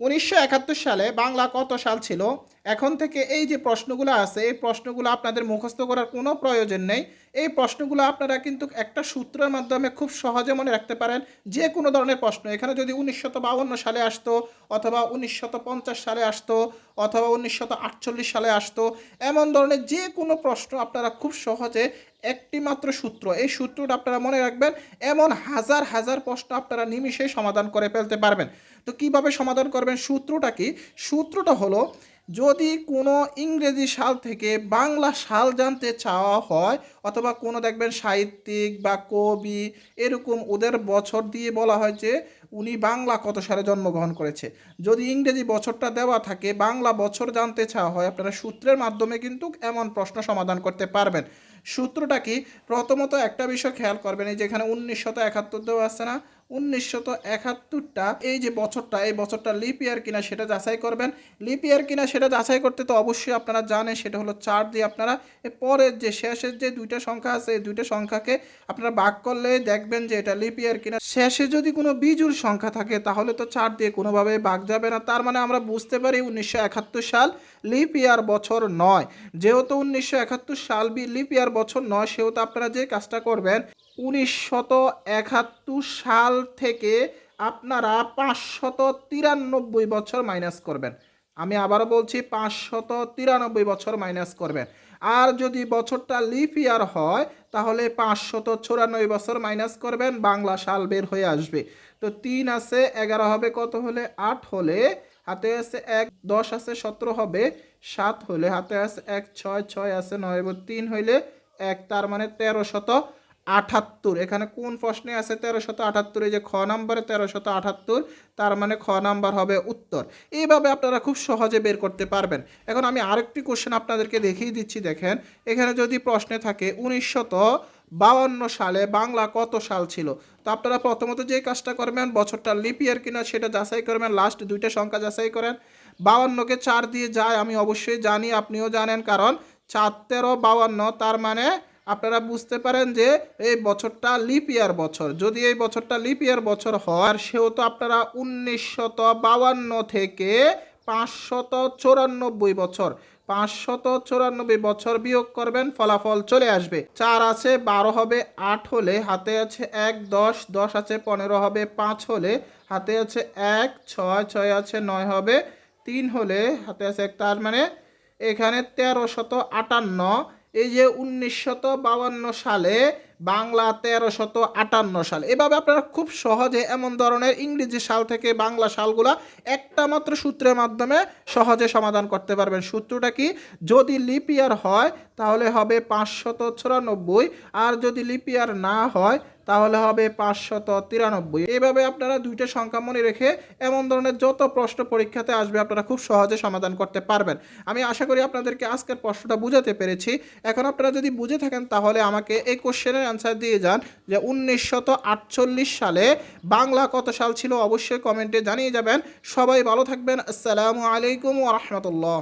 উনিশশো একাত্তর সালে বাংলা কত সাল ছিল? এখন থেকে এই যে প্রশ্নগুলো আছে, এই প্রশ্নগুলো আপনাদের মুখস্থ করার কোনো প্রয়োজন নেই। এই প্রশ্নগুলো আপনারা কিন্তু একটা সূত্রের মাধ্যমে খুব সহজে মনে রাখতে পারেন, যে কোনো ধরনের প্রশ্ন। এখানে যদি উনিশশত বাউন্ন সালে আসতো, অথবা উনিশশত পঞ্চাশ সালে আসতো, অথবা উনিশশত আটচল্লিশ সালে আসতো, এমন ধরনের যে কোনো প্রশ্ন আপনারা খুব সহজে একটি মাত্র সূত্র, এই সূত্রটা আপনারা মনে রাখবেন, এমন হাজার হাজার প্রশ্ন আপনারা নিমিষেই সমাধান করে ফেলতে পারবেন। তো কীভাবে সমাধান করবেন সূত্রটা কি? সূত্রটা হলো যদি কোনো ইংরেজি সাল থেকে বাংলা সাল জানতে চাওয়া হয়, অথবা কোনো দেখবেন সাহিত্যিক বা কবি, এরকম ওদের বছর দিয়ে বলা হয় যে উনি বাংলা কত সালে জন্মগ্রহণ করেছে। যদি ইংরেজি বছরটা দেওয়া থাকে, বাংলা বছর জানতে চাওয়া হয়, আপনারা সূত্রের মাধ্যমে কিন্তু এমন প্রশ্ন সমাধান করতে পারবেন। সূত্রটা কি? প্রথমত একটা বিষয় খেয়াল করবেন, এই যেখানে উনিশশত একাত্তর দেওয়া আছে না? উনিশশত একাত্তরটা এই যে বছরটা, এই বছরটা লিপ ইয়ার কিনা সেটা যাচাই করবেন। লিপ ইয়ার কিনা সেটা যাচাই করতে তো অবশ্যই আপনারা জানেন, সেটা হলো চার দিয়ে আপনারা পরের যে শেষের যে দুইটা সংখ্যা আছে, এই দুইটা সংখ্যাকে আপনারা ভাগ করলে দেখবেন যে এটা লিপ ইয়ার কিনা। শেষে যদি কোনো বিজুর সংখ্যা থাকে, তাহলে তো চার দিয়ে কোনোভাবে ভাগ যাবে না। তার মানে আমরা বুঝতে পারি উনিশশো একাত্তর সাল লিপ ইয়ার বছর নয়। যেহেতু উনিশশো একাত্তর সাল লিপ ইয়ার বছর নয়, সেহেতু আপনারা যে কাজটা করবেন উনিশশত একাত্তর সাল থেকে আপনারা পাঁচশত তিরানব্বই বছর মাইনাস করবেন। আমি আবারও বলছি, পাঁচশত তিরানব্বই বছর মাইনাস করবেন। আর যদি বছরটা লিপ ইয়ার হয়, তাহলে পাঁচশত চুরানব্বই বছর মাইনাস করবেন, বাংলা সাল বের হয়ে আসবে। তো তিন আছে, এগারো হবে, কত হলে? আট হলে, হাতে আছে এক, দশ আছে, সতেরো হবে, সাত হলে, হাতে আছে এক, ছয় ছয় আছে, নয় তিন হইলে এক, তার মানে তেরো শত আটাত্তর। এখানে কোন প্রশ্নে আছে তেরো শত আটাত্তর? এই যে খ নাম্বারে তেরো শত আটাত্তর, তার মানে খ নাম্বার হবে উত্তর। এইভাবে আপনারা খুব সহজে বের করতে পারবেন। এখন আমি আরেকটি কোশ্চেন আপনাদেরকে দেখিয়ে দিচ্ছি, দেখেন। এখানে যদি প্রশ্নে থাকে, উনিশশত বাউন্ন সালে বাংলা কত সাল ছিল? তো আপনারা প্রথমত যে কাজটা করবেন বছরটা লিপিয়ার কিনা সেটা যাচাই করবেন লাস্ট দুইটা সংখ্যা যাচাই করেন। বাউন্নকে চার দিয়ে যায়, আমি অবশ্যই জানি, আপনিও জানেন, কারণ চার তেরো বাউন্ন তার মানে আপনারা বুঝতে পারেন যে এই বছরটা লিপ ইয়ার বছর। যদি এই বছরটা লিপ ইয়ার বছর হয়, আর সেহেতু আপনারা উনিশশত বাউান্ন থেকে পাঁচশত চৌরানব্বই বছর, পাঁচশত চৌরানব্বই বছর বিয়োগ করবেন, ফলাফল চলে আসবে। চার আছে, বারো হবে, আট হলে, হাতে আছে এক, দশ দশ আছে, পনেরো হবে, পাঁচ হলে, হাতে আছে এক, ছয় ছয় আছে, নয় হবে, তিন হলে, হাতে আছে এক, তার মানে এখানে তেরো শত আটান্ন এই যে উনিশশত বাউান্ন সালে বাংলা তেরোশত আটান্ন সাল। এভাবে আপনারা খুব সহজে এমন ধরনের ইংরেজি সাল থেকে বাংলা সালগুলা একটা মাত্র সূত্রের মাধ্যমে সহজে সমাধান করতে পারবেন। সূত্রটা কি? যদি লিপিয়ার হয়, তাহলে হবে পাঁচশত চুরানব্বই, আর যদি লিপিয়ার না হয় তাহলে হবে পাঁচশত তিরানব্বই। এইভাবে আপনারা দুইটা সংখ্যা মনে রেখে এমন ধরনের যত প্রশ্ন পরীক্ষাতে আসবে, আপনারা খুব সহজে সমাধান করতে পারবেন। আমি আশা করি আপনাদেরকে আজকের প্রশ্নটা বুঝাতে পেরেছি। এখন আপনারা যদি বুঝে থাকেন, তাহলে আমাকে এই কোশ্চেনের অ্যান্সার দিয়ে যান যে উনিশশত আটচল্লিশ সালে বাংলা কত সাল ছিল? অবশ্যই কমেন্টে জানিয়ে যাবেন। সবাই ভালো থাকবেন। আসসালামু আলাইকুম ওরহমতুল্লাহ